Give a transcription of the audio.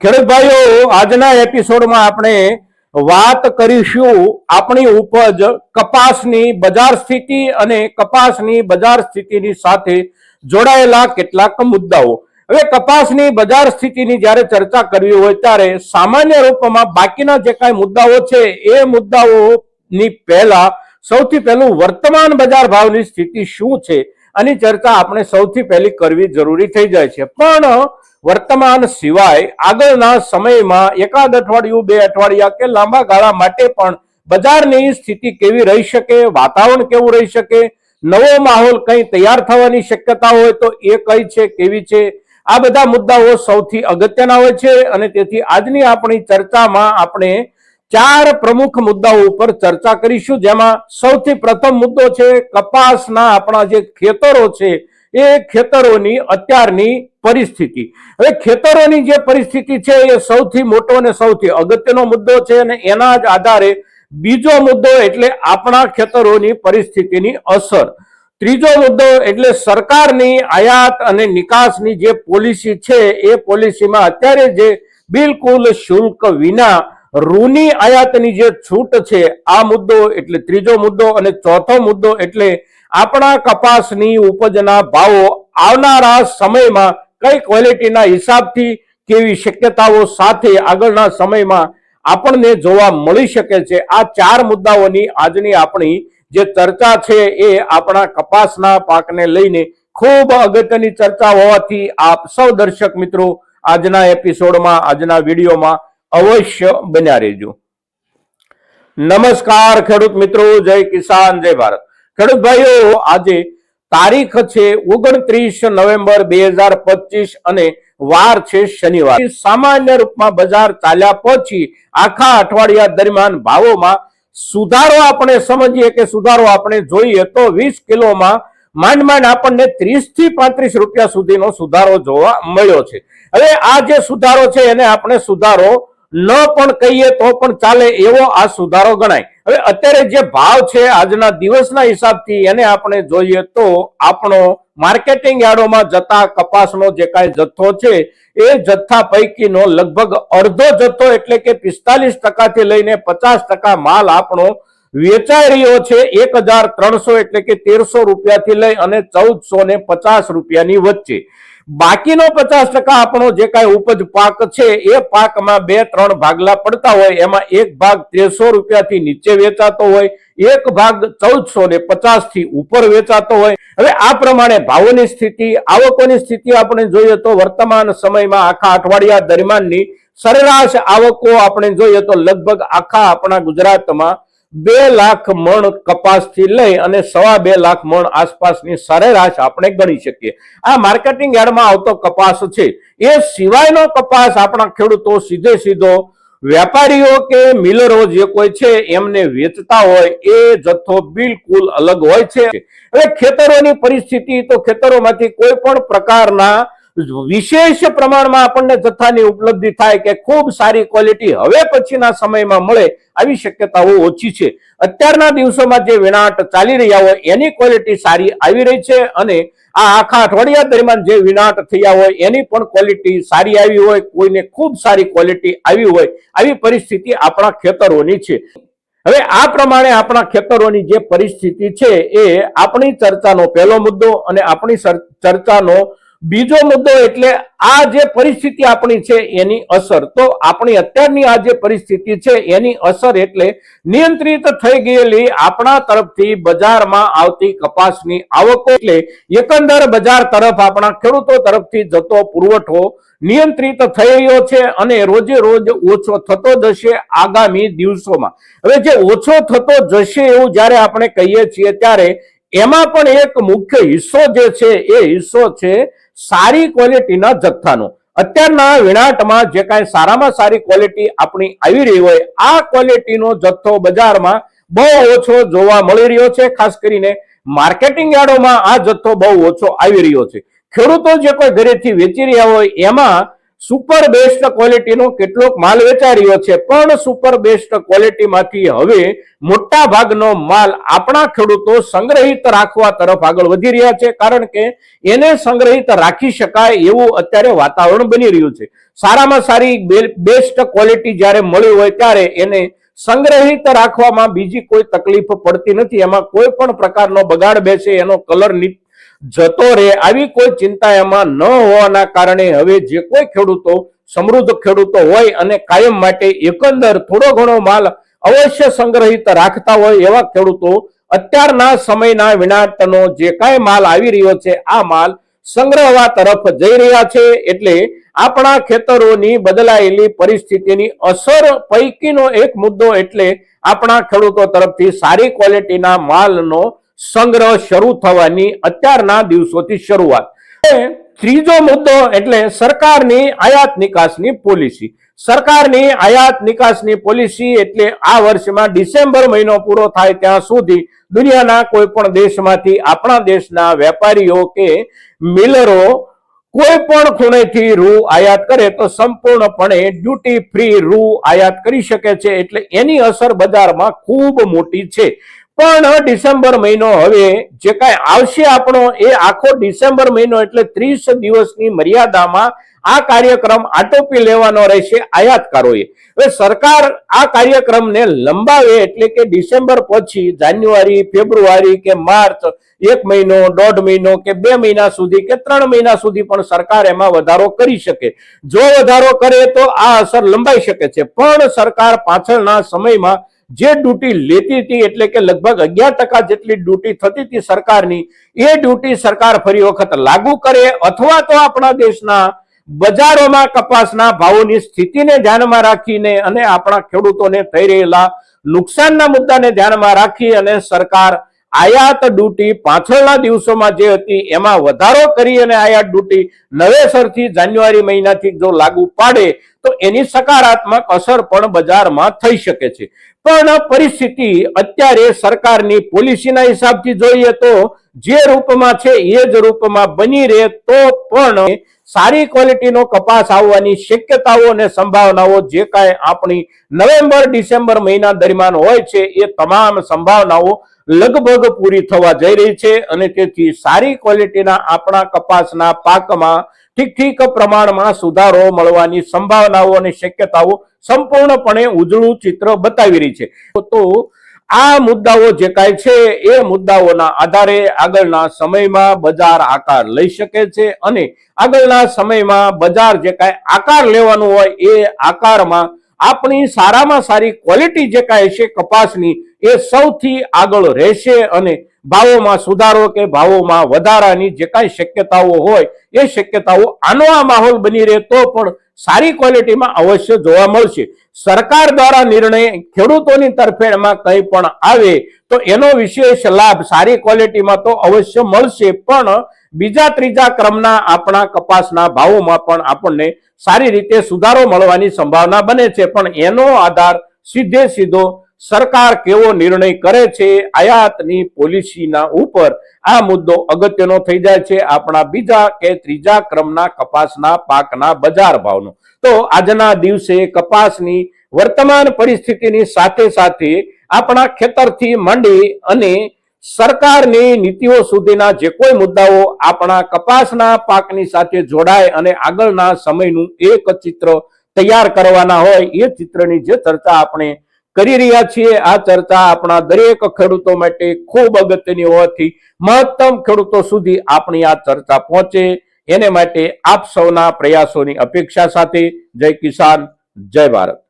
ખેડૂત ભાઈઓ, આજના એપિસોડમાં આપણે વાત કરીશું આપણી ઉપજ, કપાસની બજાર સ્થિતિ અને કપાસની બજાર સ્થિતિની સાથે જોડાયેલા કેટલાક મુદ્દાઓ. હવે કપાસની બજાર સ્થિતિની જ્યારે ચર્ચા કરવી હોય ત્યારે સામાન્ય રૂપમાં બાકીના જે કાંઈ મુદ્દાઓ છે, એ મુદ્દાઓની પહેલા સૌથી પહેલું વર્તમાન બજાર ભાવની સ્થિતિ શું છે? આની ચર્ચા આપણે સૌથી પહેલી કરવી જરૂરી થઈ જાય છે. પણ વર્તમાન સિવાય આગળના સમયમાં એકાદ અઠવાડિયું, બે અઠવાડિયા કે લાંબા ગાળા માટે પણ બજારની સ્થિતિ કેવી રહી શકે, વાતાવરણ કેવું રહી શકે, નવો માહોલ કઈ તૈયાર થવાની શક્યતા હોય તો એ કઈ છે, કેવી છે, આ બધા મુદ્દાઓ સૌથી અગત્યના હોય છે અને તેથી આજની આપણી ચર્ચામાં આપણે ચાર પ્રમુખ મુદ્દાઓ ઉપર ચર્ચા કરીશું, જેમાં સૌથી પ્રથમ મુદ્દો છે કપાસના આપણા જે ખેતરો છે, એ ખેતરોની અત્યારની પરિસ્થિતિ. હવે ખેતરોની જે પરિસ્થિતિ છે, એ સૌથી મોટો અને સૌથી અગત્યનો મુદ્દો છે અને એના જ આધારે બીજો મુદ્દો એટલે આપણા ખેતરોની પરિસ્થિતિની અસર. ત્રીજો મુદ્દો એટલે સરકારની આયાત અને નિકાસની જે પોલિસી છે, એ પોલિસીમાં અત્યારે જે બિલકુલ શુલ્ક વિના રૂની આયાતની જે છૂટ છે, આ મુદ્દો એટલે ત્રીજો મુદ્દો અને ચોથો મુદ્દો એટલે આપણા કપાસની ઉપજના ભાવો આવનારા સમયમાં કઈ ક્વોલિટીના હિસાબથી કેવી શક્યતાઓ સાથે આગળના સમયમાં આપણને જોવા મળી શકે છે. આ ચાર મુદ્દાઓની આજની આપણી જે ચર્ચા છે એ આપણા કપાસના પાકને લઈને ખૂબ અગત્યની ચર્ચા હોવાથી આપ સૌ દર્શક મિત્રો આજના એપિસોડમાં આજના વિડીયોમાં અવશ્ય બન્યા રહેજો. નમસ્કાર ખેડૂત મિત્રો, જય કિસાન, જય ભારત. ખેડૂત ભાઈઓ, આજે તારીખ છે ઓગણત્રીસ નવેમ્બર બે હજાર પચીસ અને વાર છે શનિવાર. સામાન્ય રૂપમાં બજાર ચાલ્યા પછી આખા અઠવાડિયા દરમિયાન ભાવોમાં સુધારો આપણે સમજીએ કે સુધારો આપણે જોઈએ તો વીસ કિલોમાં માંડ માંડ આપણને ત્રીસથી પાંત્રીસ રૂપિયા સુધીનો સુધારો જોવા મળ્યો છે. હવે આ જે સુધારો છે એને આપણે સુધારો ન પણ કહીએ તો પણ ચાલે એવો આ સુધારો ગણાય. હવે અત્યારે જે ભાવ છે આજના દિવસના હિસાબથી એને આપણે જોઈએ તો આપણો માર્કેટિંગ યાર્ડોમાં જતા કપાસનો જે કાંઈ જથ્થો છે, એ જથ્થા પૈકીનો લગભગ અડધો જથ્થો એટલે કે પિસ્તાલીસ ટકાથી લઈને પચાસ ટકા માલ આપણો વેચાઈ રહ્યો છે એક હજાર ત્રણસો એટલે કે તેરસો રૂપિયાથી લઈ અને ચૌદસો ને પચાસ રૂપિયાની વચ્ચે. બાકીનો પચાસ ટકા આપણો જે કાંઈ ઉપજ પાક છે, એ પાકમાં બે, ત્રણ ભાગલા પડતા હોય, એમાં એક ભાગ તેરસો રૂપિયાથી નીચે વેચાતો હોય, એક ભાગ ચૌદસો ને પચાસથી ઉપર વેચાતો હોય. હવે આ પ્રમાણે ભાવોની સ્થિતિ, આવકોની સ્થિતિ આપણે જોઈએ તો વર્તમાન સમયમાં આખા અઠવાડિયા દરમિયાનની સરેરાશ આવકો આપણે જોઈએ તો લગભગ આખા આપણા ગુજરાતમાં બે લાખ મણ કપાસથી લઈ અને સવા બે લાખ મણ આસપાસની સરેરાશ આપણે ગણી શકીએ. આ માર્કેટિંગ યાર્ડમાં આવતો કપાસ છે. એ સિવાયનો કપાસ આપણા ખેડૂતો સીધે સીધો વેપારીઓ કે મિલરો જે કોઈ છે એમને વેચતા હોય એ જથ્થો બિલકુલ અલગ હોય છે. હવે ખેતરોની પરિસ્થિતિ તો ખેતરોમાંથી કોઈ પણ પ્રકારના વિશેષ પ્રમાણમાં આપણને જથ્થાની ઉપલબ્ધિ થાય કે ખૂબ સારી ક્વોલિટી હવે પછીના સમયમાં મળે આવી શક્યતાઓ ઓછી છે. અત્યારના દિવસોમાં જે વિનાટ ચાલી રહ્યા હોય એની ક્વોલિટી સારી આવી રહી છે અને આ આખા અઠવાડિયા દરમિયાન જે વિનાટ થયા હોય એની પણ ક્વોલિટી સારી આવી હોય, કોઈને ખૂબ સારી ક્વોલિટી આવી હોય આવી પરિસ્થિતિ આપણા ખેતરોની છે. હવે આ પ્રમાણે આપણા ખેતરોની જે પરિસ્થિતિ છે એ આપણી ચર્ચાનો પહેલો મુદ્દો અને આપણી ચર્ચાનો બીજો મુદ્દો એટલે આ જે પરિસ્થિતિ આપણી છે એની અસર. તો આપણી અત્યારની આ જે પરિસ્થિતિ છે એની અસર એટલે નિયંત્રિત થઈ ગયેલી આપણા તરફથી બજારમાં આવતી કપાસની આવકો એટલે એકંદર બજાર તરફ આપણા ખેડૂતો તરફથી જતો પુરવઠો નિયંત્રિત થઈ રહ્યો છે અને રોજે રોજ ઓછો થતો જશે આગામી દિવસોમાં. હવે જે ઓછો થતો જશે એવું જ્યારે આપણે કહીએ છીએ ત્યારે એમાં પણ એક મુખ્ય હિસ્સો જે છે એ હિસ્સો છે સારી ક્વોલિટીના જથ્થાનો. અત્યારના વિણાટમાં જે કાંઈ સારામાં સારી ક્વોલિટી આપણી આવી રહી હોય, આ ક્વોલિટીનો જથ્થો બજારમાં બહુ ઓછો જોવા મળી રહ્યો છે. ખાસ કરીને માર્કેટિંગ યાર્ડોમાં આ જથ્થો બહુ ઓછો આવી રહ્યો છે. ખેડૂતો જે કોઈ ઘરેથી વેચી રહ્યા હોય, એમાં સુપર બેસ્ટ ક્વોલિટીનો કેટલોક માલ વેચાઈ રહ્યો છે. પણ સુપર બેસ્ટ ક્વોલિટીમાંથી હવે મોટા ભાગનો માલ આપણા ખેડૂતો સંગ્રહિત રાખવા તરફ આગળ વધી રહ્યા છે. કારણ કે એને સંગ્રહિત રાખી શકાય એવું અત્યારે વાતાવરણ બની રહ્યું છે. સારામાં સારી બેસ્ટ ક્વોલિટી જ્યારે મળી હોય ત્યારે એને સંગ્રહિત રાખવામાં બીજી કોઈ તકલીફ પડતી નથી. એમાં કોઈ પણ પ્રકારનો બગાડ બેસે, એનો કલર જતો રહે આવી કોઈ ચિંતા એમાં ન હોવાના કારણે હવે જે કોઈ ખેડૂતો, સમૃદ્ધ ખેડૂતો હોય અને કાયમ માટે એકંદર થોડો ઘણો માલ અવશ્ય સંગ્રહિત રાખતા હોય એવા ખેડૂતો અત્યારના સમયના વિનાટનો જે કાંઈ માલ આવી રહ્યો છે, આ માલ સંગ્રહવા તરફ જઈ રહ્યા છે એટલે આપણા ખેતરોની બદલાયેલી પરિસ્થિતિની અસર પૈકીનો એક મુદ્દો એટલે આપણા ખેડૂતો તરફથી સારી ક્વોલિટીના માલનો સંગ્રહ શરૂ થવાની અત્યારના દિવસોથી શરૂઆત. ત્રીજો મુદ્દો એટલે સરકારની આયાત નિકાસની પોલિસી. સરકારની આયાત નિકાસની પોલિસી એટલે આ વર્ષમાં ડિસેમ્બર મહિનો પૂરો થાય ત્યાં સુધી દુનિયાના કોઈ પણ દેશમાંથી આપણા દેશના વેપારીઓ કે મિલરો કોઈ પણ ખૂણેથી રૂ આયાત કરે તો સંપૂર્ણપણે ડ્યુટી ફ્રી રૂ આયાત કરી શકે છે. એટલે એની અસર બજારમાં ખૂબ મોટી છે. પણ ડિસેમ્બર મહિનો હવે જે કાંઈ આવશે આપણો એ આખો ડિસેમ્બર મહિનો એટલે ત્રીસ દિવસની મર્યાદામાં આ કાર્યક્રમ આટોપી લેવાનો રહેશે આયાતકારોએ. હવે સરકાર આ કાર્યક્રમને લંબાવે એટલે કે ડિસેમ્બર પછી જાન્યુઆરી, ફેબ્રુઆરી કે માર્ચ એક મહિનો, દોઢ મહિનો કે બે મહિના સુધી કે ત્રણ મહિના સુધી પણ સરકાર એમાં વધારો કરી શકે. જો વધારો કરે તો આ અસર લંબાઈ શકે છે. પણ સરકાર પાછળના સમયમાં જે ડ્યુટી લેતી હતી એટલે કે લગભગ અગિયાર ટકા જેટલી ડ્યુટી થતી હતી સરકારની, એ ડ્યુટી સરકાર ફરી વખત લાગુ કરે અથવા તો આપણા દેશના બજારોમાં કપાસના ભાવોની સ્થિતિને ધ્યાનમાં રાખીને અને આપણા ખેડૂતોને થઈ રહેલા નુકસાનના મુદ્દાને ધ્યાનમાં રાખી અને સરકાર આયાત ડ્યુટી પાછળના દિવસોમાં જે હતી, એમાં વધારો કરી અને આયાત ડ્યુટી નવેસરથી જાન્યુઆરી મહિનાથી જો લાગુ પાડે તો એની સકારાત્મક અસર પણ બજારમાં થઈ શકે છે. પણ પરિસ્થિતિ અત્યારે સરકારની પોલિસીના હિસાબથી જોઈએ તો જે રૂપમાં છે એ જ રૂપમાં બની રહે તો પણ સારી ક્વોલિટીનો કપાસ આવવાની શક્યતાઓ અને સંભાવનાઓ જે કાંઈ આપણી નવેમ્બર ડિસેમ્બર મહિના દરમિયાન હોય છે એ તમામ સંભાવનાઓ લગભગ પૂરી થવા જઈ રહી છે અને તેથી સારી ક્વોલિટીના આપણા કપાસના પાકમાં ઠીક ઠીક પ્રમાણમાં સુધારો મળવાની સંભાવનાઓ અને શક્યતાઓ સંપૂર્ણપણે ઉજળું ચિત્ર બતાવી રહી છે. તો આ મુદ્દાઓ જે કાંઈ છે એ મુદ્દાઓના આધારે આગળના સમયમાં બજાર આકાર લઈ શકે છે અને આગળના સમયમાં બજાર જે કાંઈ આકાર લેવાનું હોય એ આકારમાં આપણી સારામાં સારી ક્વોલિટી જે કાંઈ છે કપાસની, એ સૌથી આગળ રહેશે અને ભાવોમાં સુધારો કે ભાવોમાં વધારાની જે કાંઈ શક્યતાઓ હોય, એ શક્યતાઓ આનો આ માહોલ બની રહે તો પણ સારી ક્વોલિટીમાં અવશ્ય જોવા મળશે. સરકાર દ્વારા નિર્ણય ખેડૂતોની તરફેણમાં કંઈ પણ આવે તો એનો વિશેષ લાભ સારી ક્વોલિટીમાં તો અવશ્ય મળશે પણ બીજા ત્રીજા ક્રમના આપણા કપાસના ભાવોમાં પણ આપણને સારી રીતે સુધારો મળવાની સંભાવના બને છે. પણ એનો આધાર સીધે સીધો સરકાર કેવો નિર્ણય કરે છે આયાતની પોલિસીના ઉપર આ મુદ્દો અગત્યનો થઈ જાય છે આપણા બીજા કે ત્રીજા ક્રમના કપાસના પાકના બજાર ભાવનો. તો આજના દિવસે કપાસની વર્તમાન પરિસ્થિતિની સાથે સાથે આપણા ખેતરથી માંડી અને સરકારની નીતિઓ સુધીના જે કોઈ મુદ્દાઓ આપણા કપાસના પાકની સાથે જોડાય અને આગળના સમયનું એક ચિત્ર તૈયાર કરવાના હોય એ ચિત્રની જે ચર્ચા આપણે કરી રહ્યા છીએ, આ ચર્ચા આપણા દરેક ખેડૂતો માટે ખૂબ અગત્યની હોવાથી મહત્તમ ખેડૂતો સુધી આપણી આ ચર્ચા પહોંચે. એને માટે આપ સૌના પ્રયાસોની અપેક્ષા સાથે જય કિસાન, જય ભારત.